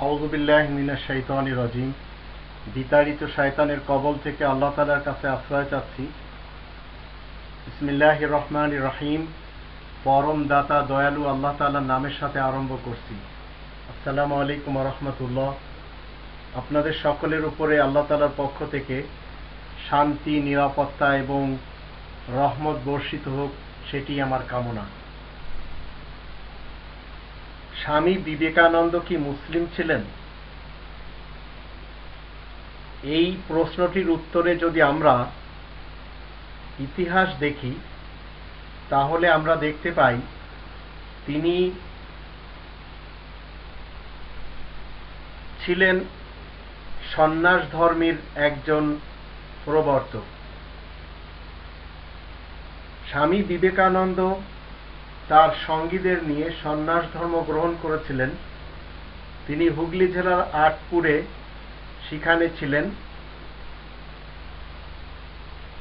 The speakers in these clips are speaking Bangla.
আউজুবিল্লাহ মিনা শৈতানি রাজিম। বিতাড়িত শয়তানের কবল থেকে আল্লাহ তালার কাছে আশ্রয় চাচ্ছি। বিসমিল্লাহ রহমান রহিম। পরম দাতা দয়ালু আল্লাহ তালার নামের সাথে আরম্ভ করছি। আসসালামু আলাইকুম রহমতুল্লাহ। আপনাদের সকলের উপরে আল্লাহ তালার পক্ষ থেকে শান্তি, নিরাপত্তা এবং রহমত বর্ষিত হোক, সেটি আমার কামনা। স্বামী বিবেকানন্দ কি মুসলিম ছিলেন? এই প্রশ্নটির উত্তরে যদি আমরা ইতিহাস দেখি, তাহলে আমরা দেখতে পাই তিনি ছিলেন সন্ন্যাস ধর্মের একজন প্রবর্তক। স্বামী বিবেকানন্দ তার সঙ্গীদের নিয়ে সন্ন্যাস ধর্ম গ্রহণ করেছিলেন। তিনি হুগলি জেলার আটপুরে সেখানে ছিলেন।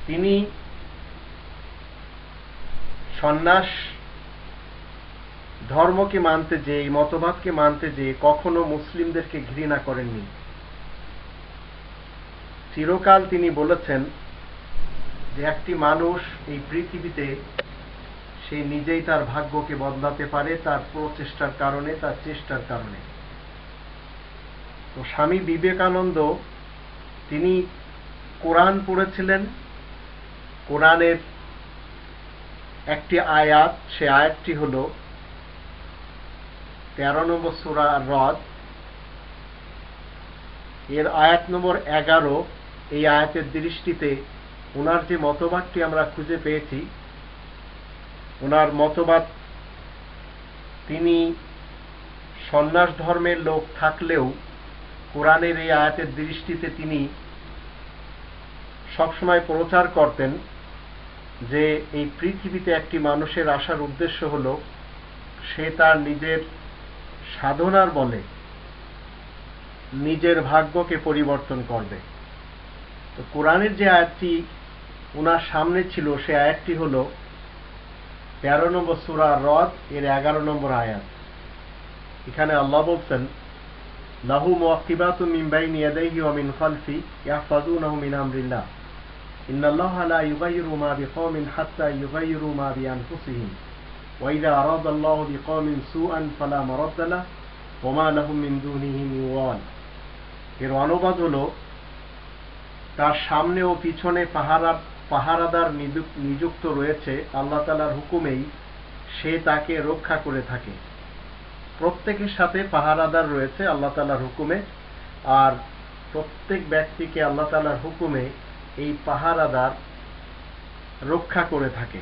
তিনি সন্ন্যাস ধর্মকে মানতে যে এই মতবাদকে মানতে যে, কখনো মুসলিমদেরকে ঘৃণা করেননি। চিরকাল তিনি বলেছেন যে, একটি মানুষ এই পৃথিবীতে সে নিজেই তার ভাগ্যকে বদলাতে পারে, তার প্রচেষ্টার কারণে, তার চেষ্টার কারণে। তো স্বামী বিবেকানন্দ, তিনি কোরআন পড়েছিলেন। কোরআনের একটি আয়াত, সে আয়াতটি হল, তেরো নম্বর সুরা রদ। এর আয়াত নম্বর এগারো, এই আয়াতের দৃষ্টিতে ওনার যে মতবাদটি আমরা খুঁজে পেয়েছি ওনার মতবাদ, তিনি সন্ন্যাস ধর্মের লোক থাকলেও কোরআনের এই আয়াতের দৃষ্টিতে তিনি সবসময় প্রচার করতেন যে এই পৃথিবীতে একটি মানুষের আসার উদ্দেশ্য হল সে তার নিজের সাধনার বলে নিজের ভাগ্যকে পরিবর্তন করবে। তো কোরআনের যে আয়াতটি ওনার সামনে ছিল, সে আয়াতটি হলো তেরো নম্বর সুরা রদ এর এগারো নম্বর আয়াত। এখানে আল্লাহ বলছেন, লাহু মুআকিবাতু মিন বাইনি ইয়াদাইহি ওয়া মিন খালফি ইয়াহফাজুনাহু মিন আমরিল্লাহ। ইন্নাল্লাহা লা ইউগাইয়িরু মা বিকওমিন হাত্তা ইউগাইয়িরু মা বিআনফুসিহিম। ওয়া ইযা আরাদা আল্লাহু বিকওমিন সুআন ফালা মারাদ্দা লাহু ওয়া মা লাহুম মিন দুনিহি মিন ওয়াল। এর অনুবাদ হলো, তার সামনে ও পিছনে পাহারা পাহারাদার নিযুক্ত রয়েছে, আল্লাহ তালার হুকুমেই সে তাকে রক্ষা করে থাকে। প্রত্যেকের সাথে পাহারাদার রয়েছে আল্লাহ তালার হুকুমে, আর প্রত্যেক ব্যক্তিকে আল্লাহ তালার হুকুমে এই পাহারাদার রক্ষা করে থাকে।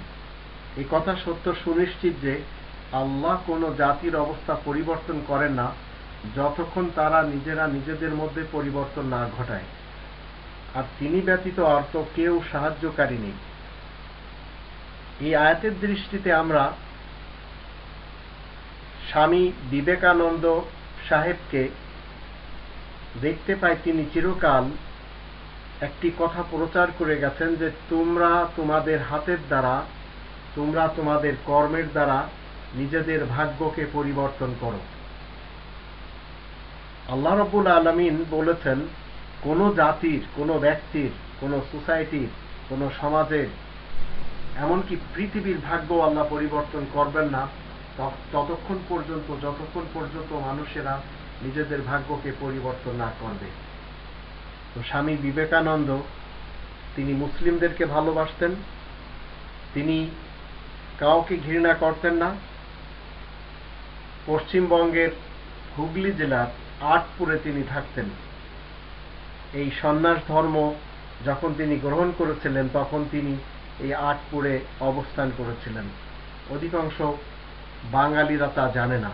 এই কথা সত্য সুনিশ্চিত যে আল্লাহ কোনো জাতির অবস্থা পরিবর্তন করেন না, যতক্ষণ তারা নিজেরা নিজেদের মধ্যে পরিবর্তন না ঘটায়। আর তিনি ব্যতীত আর তো কেউ সাহায্যকারী নেই। এই আয়াতের দৃষ্টিতে আমরা স্বামী বিবেকানন্দ সাহেবকে দেখতে পাই তিনি চিরকাল একটি কথা প্রচার করে গেছেন যে, তোমরা তোমাদের হাতের দ্বারা, তোমরা তোমাদের কর্মের দ্বারা নিজেদের ভাগ্যকে পরিবর্তন করো। আল্লাহ রবুল আলমিন বলেছেন কোনো জাতির, কোনো ব্যক্তির, কোনো সোসাইটির, কোনো সমাজের, এমনকি পৃথিবীর ভাগ্য আল্লাহ পরিবর্তন করবেন না ততক্ষণ পর্যন্ত, যতক্ষণ পর্যন্ত মানুষেরা নিজেদের ভাগ্যকে পরিবর্তন না করবে। তো স্বামী বিবেকানন্দ, তিনি মুসলিমদেরকে ভালোবাসতেন, তিনি কাউকে ঘৃণা করতেন না। পশ্চিমবঙ্গের হুগলি জেলার আটপুরে তিনি থাকতেন। এই সন্ন্যাস ধর্ম যখন তিনি গ্রহণ করেছিলেন, তখন তিনি এই আটপুরে অবস্থান করেছিলেন। অধিকাংশ বাঙালিরা তা জানে না।